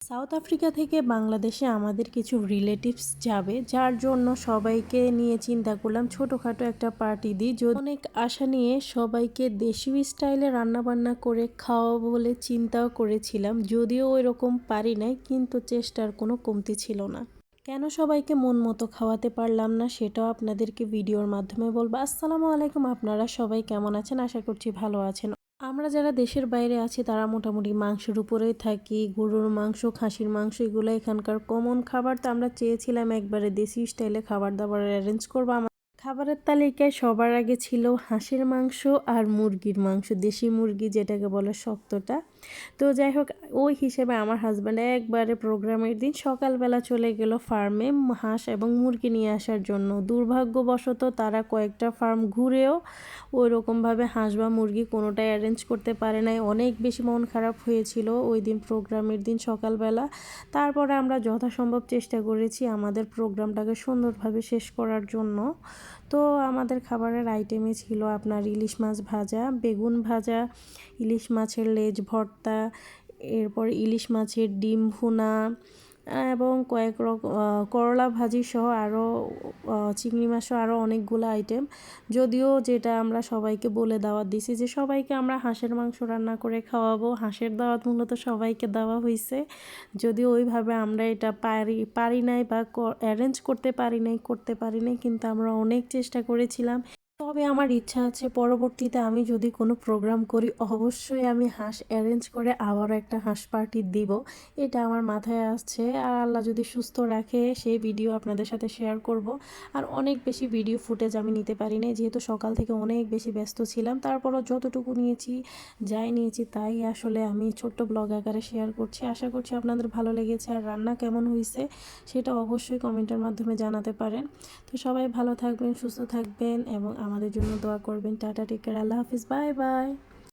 South Africa থেকে বাংলাদেশে আমাদের কিছু রিলেটিভস যাবে, যার জন্য সবাইকে নিয়ে চিন্তা করলাম ছোটোখাটো একটা পার্টি দিই। যদি অনেক আশা নিয়ে সবাইকে দেশি স্টাইলে রান্নাবান্না করে খাওয়াবো বলে চিন্তাও করেছিলাম, যদিও ওই রকম পারি নাই, কিন্তু চেষ্টার কোনো কমতি ছিল না। কেন সবাইকে মন মতো খাওয়াতে পারলাম না সেটাও আপনাদেরকে ভিডিওর মাধ্যমে বলব। আসসালামু আলাইকুম, আপনারা সবাই কেমন আছেন? আশা করছি ভালো আছেন। আমরা যারা দেশের বাইরে আছি, তারা মোটামুটি মাংসের উপরেই থাকি। গরুর মাংস, খাসির মাংস, এগুলো এখানকার কমন খাবার। তো আমরা চেয়েছিলাম একবারে দেশি স্টাইলে খাবার দাবার অ্যারেঞ্জ করব। খাবারের তালিকায় সবার আগে ছিল হাঁসের মাংস আর মুরগির মাংস, দেশি মুরগি যেটাকে বলে শক্তটা। তো যাই হোক, ওই হিসেবে আমার হাজব্যান্ড একবারে প্রোগ্রামের দিন সকালবেলা চলে গেল ফার্মে হাঁস এবং মুরগি নিয়ে আসার জন্য। দুর্ভাগ্যবশত তারা কয়েকটা ফার্ম ঘুরেও ওই রকমভাবে হাঁস বা মুরগি কোনোটাই অ্যারেঞ্জ করতে পারে নাই। অনেক বেশি মন খারাপ হয়েছিল ওই দিন প্রোগ্রামের দিন সকালবেলা। তারপরে আমরা যথাসম্ভব চেষ্টা করেছি আমাদের প্রোগ্রামটাকে সুন্দরভাবে শেষ করার জন্য। তো আমাদের খাবারের আইটেমে ছিল আপনার ইলিশ মাছ ভাজা, বেগুন ভাজা, ইলিশ মাছের লেজ ভর্তা, এরপর ইলিশ মাছের ডিম ভুনা এবং কয়েক রকম করলা ভাজি সহ আরও চিংড়ি মাছও আরও অনেকগুলো আইটেম যদিও যেটা আমরা সবাইকে বলে দাওয়াত দিছি যে সবাইকে আমরা হাঁসের মাংস রান্না করে খাওয়াবো, হাঁসের দাওয়াত মূলত সবাইকে দেওয়া হয়েছে যদিও ওইভাবে আমরা এটা পারি পারি নাই বা অ্যারেঞ্জ করতে পারি নাই, করতে পারি নাই, কিন্তু আমরা অনেক চেষ্টা করেছিলাম। তবে আমার ইচ্ছা আছে পরবর্তীতে আমি যদি কোনো প্রোগ্রাম করি, অবশ্যই আমি হাঁস অ্যারেঞ্জ করে আবারও একটা হাঁস পার্টি দিব। এটা আমার মাথায় আসছে। আর আল্লাহ যদি সুস্থ রাখে, সেই ভিডিও আপনাদের সাথে শেয়ার করব। আর অনেক বেশি ভিডিও ফুটেজ আমি নিতে পারি না যেহেতু সকাল থেকে অনেক বেশি ব্যস্ত ছিলাম। তারপরও যতটুকু নিয়েছি, যাই নিয়েছি তাই আসলে আমি ছোট্ট ব্লগ আকারে শেয়ার করছি। আশা করছি আপনাদের ভালো লেগেছে। আর রান্না কেমন হয়েছে সেটা অবশ্যই কমেন্টের মাধ্যমে জানাতে পারেন। তো সবাই ভালো থাকবেন, সুস্থ থাকবেন এবং আমাদের জন্য দোয়া করবেন। টাটা টেকার আল্লাহ হাফিজ বাই বাই